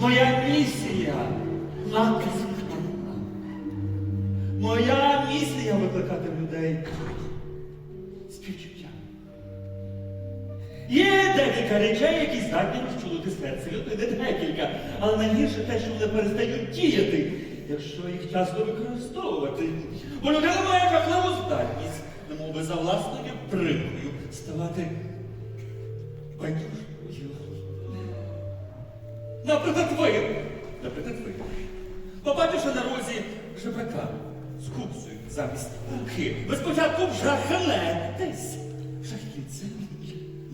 Моя місія натискана. Моя місія викликати людей декілька речей, які здатні розчулити серце людини. Декілька. Але найгірше те, що вони перестають діяти, якщо їх часто використовувати. Бо людина має жахливу здатність, немов би за власною прикою, ставати байдужою. Наприклад, ви. Наприклад, ви. Побачивши на розі жебрака з куксою замість руки, ви спочатку вжахнетесь. Вжахніться.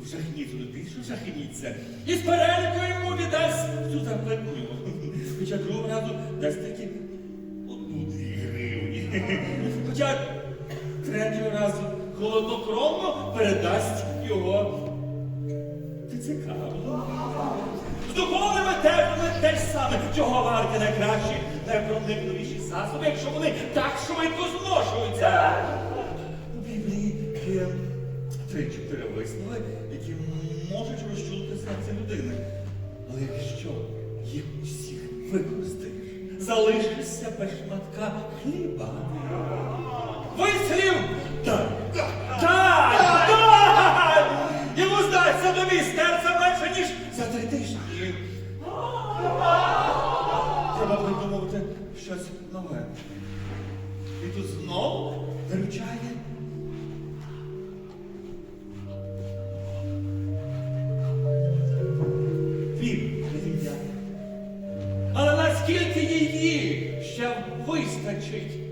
Вжахніться, ну більше вжахніться. І з переліку йому віддасть всю зарплатню. Хоча другого разу дасть таки одну-дві гривні. Хоча третього разу холоднокровно передасть його ТЦК. З духовними темами те ж саме, чого варті найкращі, найпроникливіші засоби, якщо вони так швидко зношуються. У Біблії є три-чотири виснови, які можуть розчулити серце людини. Але якщо їх усіх використаєш, залишишся без шматка хліба. Вислів! Так! Так! Так! Йому здасться нові серця менше, ніж за три тижні. Треба придумувати щось нове. І тут знову виручає. наскільки її ще вистачить?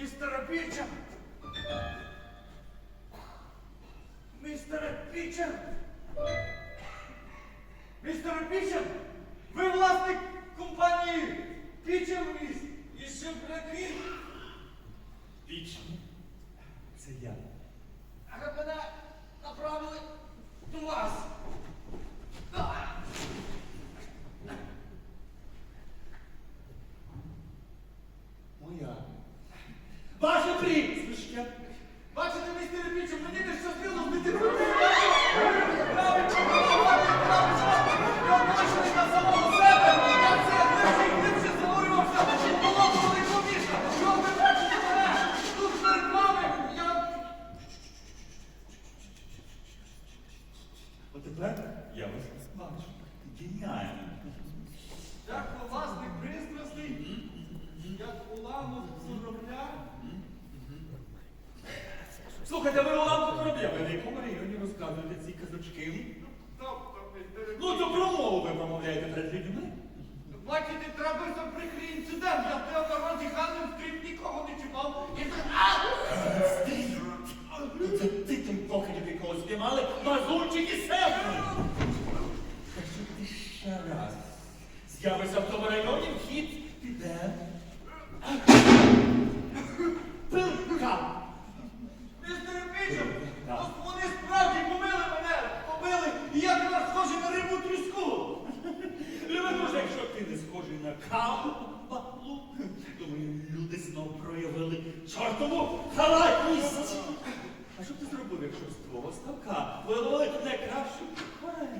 Містере Пічем? Бачите, треба трапився прикрий інцидент. Я стояв на розі Ганнем стріп, нікого не чіпав. І тут... А! Стій! Це ти тим покидів якого спіймали, мазурчик і себе! Якщо ти ще раз з'явишся в тому районі, вхід піде. Пилка! Містер Пічем, ось вони справді побили мене, побили, і я тепер схожий на рибу тріску. Любе дуже, якщо ти не схожий на каву баблу, думаю, люди знов проявили чортову халатність. А що б ти зробив, якщо б з твого ставка виловили найкращу оренду?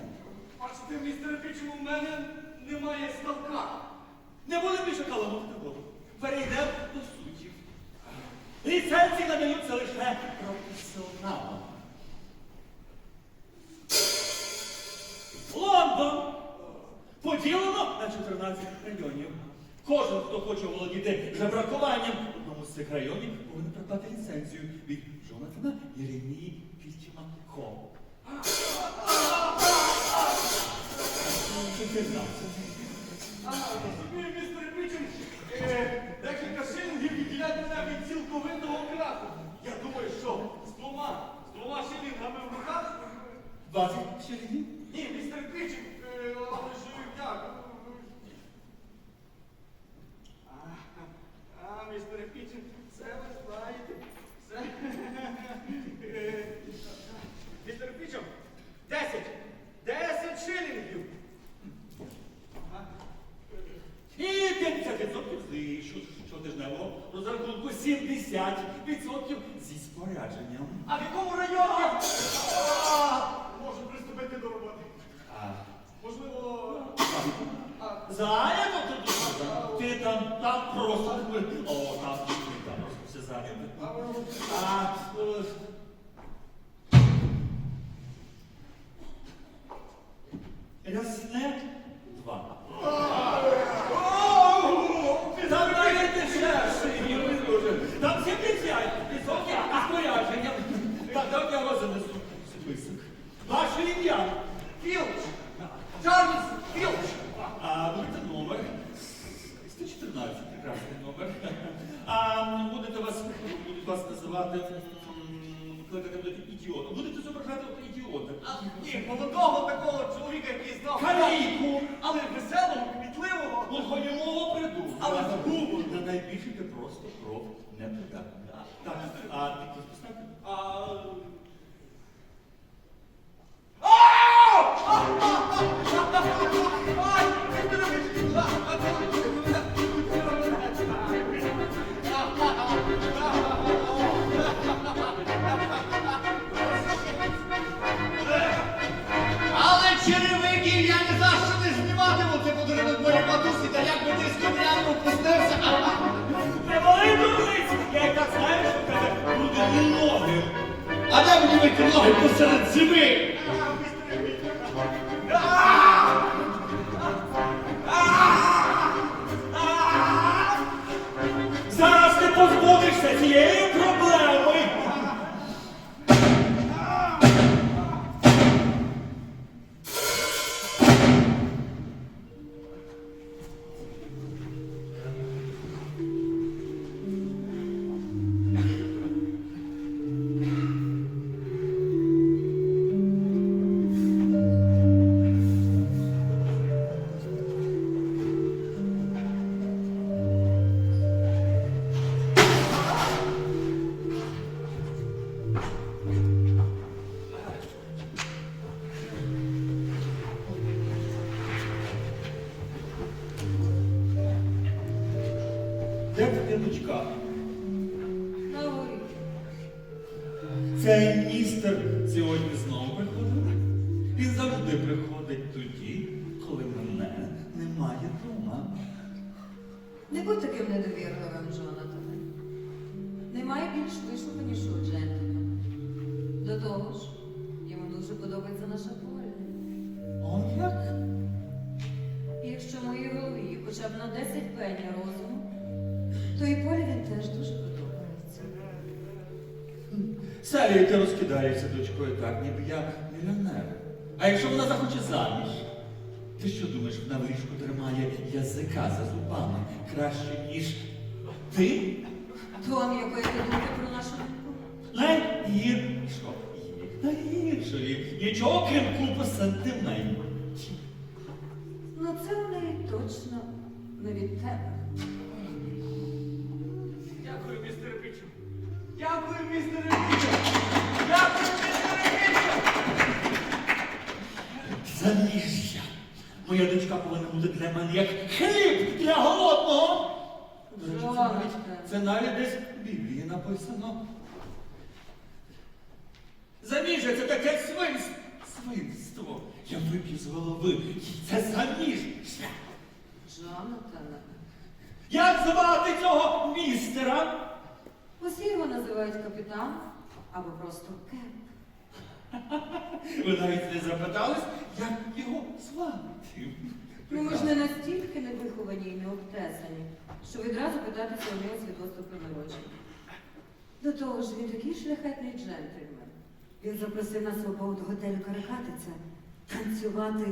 Бачите, містер Пічем, у мене немає ставка. Не буде більше каламути воду. Перейдемо до суті. Ліцензії надаються лише професіоналам. Лондон поділено на 14 районів. Кожен, хто хоче володіти жебракуванням в одному з цих районів повинен придбати ліцензію від Джонатана Єремії Фільчима Хо. Е, декілька шилінгів відділять мене від цілковитого краху. Я думаю, що з двома, з двома шилінгами в руках. 20 шилінгів? Ні, містер Пічем, е, але ж як? А, а, містер Пічем, це ви знаєте. Це... Е, Містер Пічем, 10, 10 шилінгів. Ага. І 50% з що- щотижневого розрахунку 70% зі спорядженням. А в якому районі? Можу приступити до роботи. А, Можливо. А, Зайнято тут. Ти там, там просто, о, там, там просто все зайнято. а, А, е, Рясне називати, кликати ідіотом. Будете зображати ідіота. Ні, молодого такого чоловіка, який знав. Каліку, Але веселого, кмітливого. Глухонімого придурка. Але згубу. На найбільше ти просто кров не придатна. Так, а хтось поставте? А де мені вийти ноги посеред зими? Зараз ти позбудешся цієї На горі. Цей містер сьогодні знову приходив. Він завжди приходить тоді, коли мене немає вдома. Не будь таким недовірливим, Джонатане. Немає більш вишуканішого джентльмена. До того ж, йому дуже подобається наша поля. Он як? І якщо моїй голові хоча б на 10 пені розуму, то і полі він теж дуже подобається. Селі, ти розкидаєшся дочкою так, ніби я мільйонер. А якщо вона захоче заміж, ти що думаєш, вона в ліжку тримає язика за зубами краще, ніж ти? Том, якої ти думки про нашу доньку? Найгіршо найгіршої. Нічого крім купи сантиментів. Ну це в неї точно не від тебе. Дякую, містер Пічем. Дякую, містер Пічем. Дякую, містер Пічем. Заміжжя. Моя дочка повинна бути для мене як хліб для голодного. Це навіть, це навіть десь в Біблії написано. Заміжжя це таке свинство. Свинство. Я вип'ю з голови. Це заміжжя. Джонатане. Як звати цього містера? Усі його називають капітан або просто Кеп. Ви навіть не запитались, як його звати. Ну, ми ж не настільки невиховані і необтесані, що відразу питатися у нього свідоцтво про народження. До того ж, він такий шляхетний джентльмен. Він запросив нас обох до готелю Каракатиця танцювати